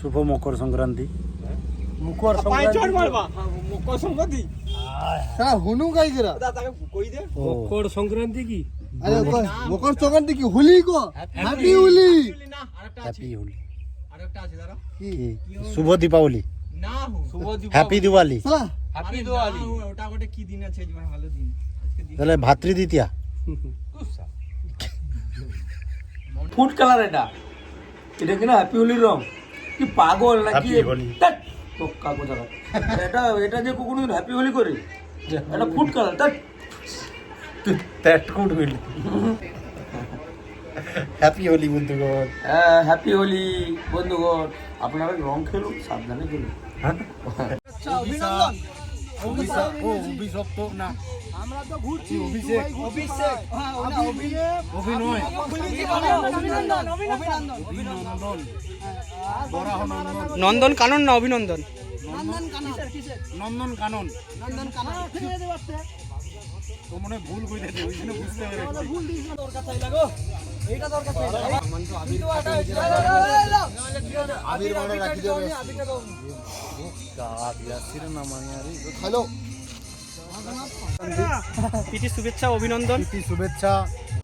শুভ মকর সংক্রান্তি। মুখর সংক্রান্তি। সারা হুনু গাই গেরা মকর সংক্রান্তি কি? মকর সংক্রান্তি কি হোলি কো? হ্যাপি হোলি। হ্যাপি হোলি কি? শুভ দীপাবলি। হ্যাপি দিওয়ালি সালা তাহলে ভাতৃ দ্বিতীয়া। ফুড কালার এটা। এটা কিনা হ্যাপি হোলির রং কি পাগল নাকি? কোথাকার। এটা এটা যে কোনোদিন হ্যাপি হোলি করে? এটা ফুড কালার তার হ্যাপি হোলি বন্ধুগণ। হ্যাপি হোলি বন্ধুগণ। আপনারা রং খেলুন সাবধানে খেলুন অভিশপ্ত না আমরা তো ঘুরছি অভিষেক অভিষেক হ্যাঁ অভিনয় অভিনন্দন অভিনন্দন নন্দন কানন না অভিনন্দন নন্দন কানন নন্দন কানন নন্দন তো মনে হয় ভুল করে দিয়েছে ওই জন্য বুঝতে আমরা ভুল দিস না তোর কাছে লাগো হ্যালো। প্রীতি শুভেচ্ছা অভিনন্দন। শুভেচ্ছা।